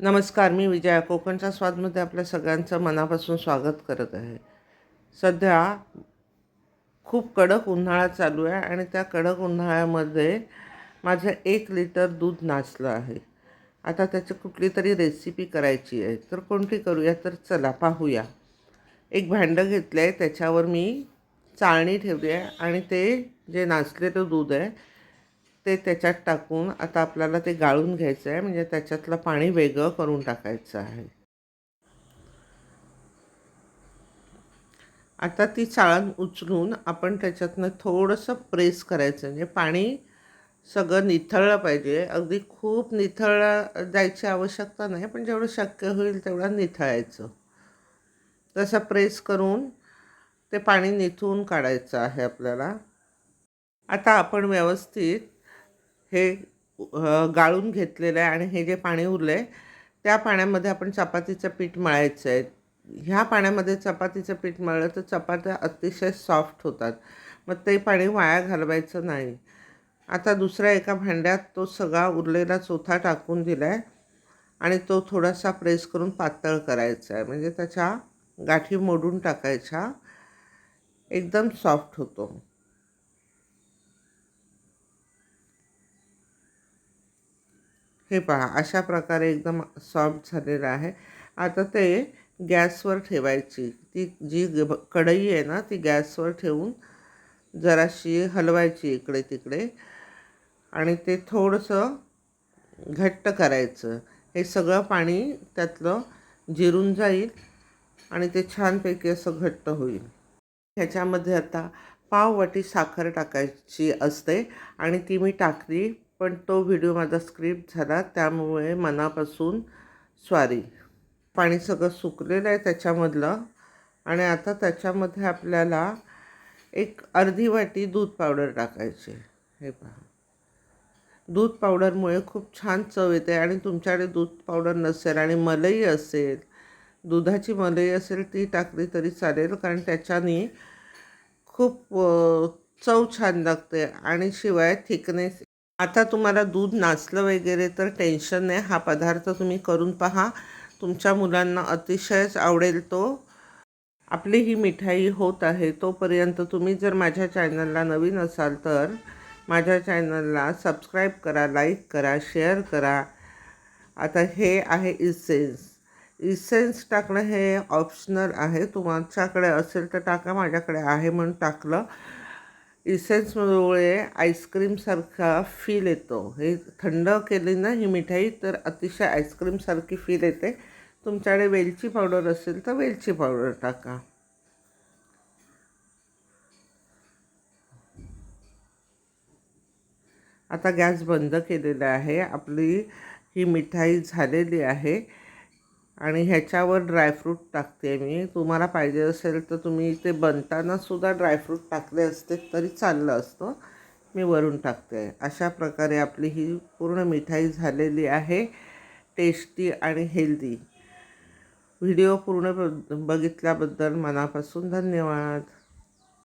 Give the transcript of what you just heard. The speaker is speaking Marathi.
नमस्कार मी विजया. कोकणच्या स्वादमध्ये आपल्या सगळ्यांचं मनापासून स्वागत करत आहे. सध्या खूप कडक उन्हाळा चालू आहे आणि त्या कडक उन्हाळ्यामध्ये माझं एक लिटर दूध नाचलं आहे. आता त्याची कुठली तरी रेसिपी करायची आहे. तर कोणती करूया? तर चला पाहूया. एक भांडं घेतलं आहे त्याच्यावर मी चाळणी ठेवली आहे आणि ते जे नाचलेलं दूध आहे ते त्याच्यात टाकून आता आपल्याला ते गाळून घ्यायचं आहे. म्हणजे त्याच्यातलं पाणी वेगळं करून टाकायचं आहे. आता ती चाळण उचलून आपण त्याच्यातनं थोडंसं प्रेस करायचं. म्हणजे पाणी सगळं निथळलं पाहिजे. अगदी खूप निथळ जायची आवश्यकता नाही पण जेवढं शक्य होईल तेवढं निथळायचं. तसं प्रेस करून ते पाणी निथून काढायचं आहे आपल्याला. आता आपण व्यवस्थित हे गाळून घेतलेलं आहे आणि हे जे पाणी उरलं आहे त्या पाण्यामध्ये आपण चपातीचं पीठ मळायचं आहे. ह्या पाण्यामध्ये चपातीचं पीठ मळलं तर चपात्या अतिशय सॉफ्ट होतात. मग ते पाणी वाया घालवायचं नाही. आता दुसऱ्या एका भांड्यात तो सगळा उरलेला चोथा टाकून दिला आहे आणि तो थोडासा प्रेस करून पातळ करायचा आहे. म्हणजे त्याच्या गाठी मोडून टाकायच्या. एकदम सॉफ्ट होतो. हे पहा अशा प्रकारे एकदम सॉफ्ट झालेलं आहे. आता ते गॅसवर ठेवायची. ती जी ग- कढई आहे ना ती गॅसवर ठेवून जराशी हलवायची इकडे तिकडे. आणि ते थोडंसं घट्ट करायचं. हे सगळं पाणी त्यातलं जिरून जाईल आणि ते छानपैकी असं घट्ट होईल. ह्याच्यामध्ये आता पाववाटी साखर टाकायची असते आणि ती मी टाकली पण तो व्हिडिओ माझा स्क्रिप्ट झाला त्यामुळे मनापासून स्वारी. पाणी सगळं सुकलेलं आहे त्याच्यामधलं आणि आता त्याच्यामध्ये आपल्याला एक अर्धी वाटी दूध पावडर टाकायची हे पहा. दूध पावडरमुळे खूप छान चव येते आणि तुमच्याकडे दूध पावडर नसेल आणि मलई असेल दुधाची मलई असेल ती टाकली तरी चालेल कारण त्याच्याने खूप चव छान लागते आणि शिवाय थिकनेस आता तुम्हाला दूध नाचलं वगैरे तर टेन्शन नाही. हा पदार्थ तुम्ही करून पहा. तुमच्या मुलांना अतिशयच आवडेल तो. आपली ही मिठाई होत आहे तोपर्यंत तुम्ही जर माझ्या चॅनलला नवीन असाल तर माझ्या चॅनलला सबस्क्राईब करा लाईक करा शेअर करा. आता हे आहे इसेन्स. इसेन्स टाकणं हे ऑप्शनल आहे. तुमच्याकडे असेल तर टाका माझ्याकडे आहे म्हणून टाकलं. इसेन्समुळे आईस्क्रीमसारखा फील येतो. हे थंड केली ना ही मिठाई तर अतिशय आईस्क्रीमसारखी फील येते. तुमच्याकडे वेलची पावडर असेल तर वेलची पावडर टाका. आता गॅस बंद केलेला आहे. आपली ही मिठाई झालेली आहे. आणि ह्याच्यावर ड्रायफ्रूट टाकते मी. तुम्हाला पाहिजे असेल तर तुम्ही ते बनतानासुद्धा ड्रायफ्रूट टाकले असते तरी चाललं असतं. मी वरून टाकते. अशा प्रकारे आपली ही पूर्ण मिठाई झालेली आहे. टेस्टी आणि हेल्दी व्हिडिओ पूर्ण ब- बघितल्याबद्दल मनापासून धन्यवाद.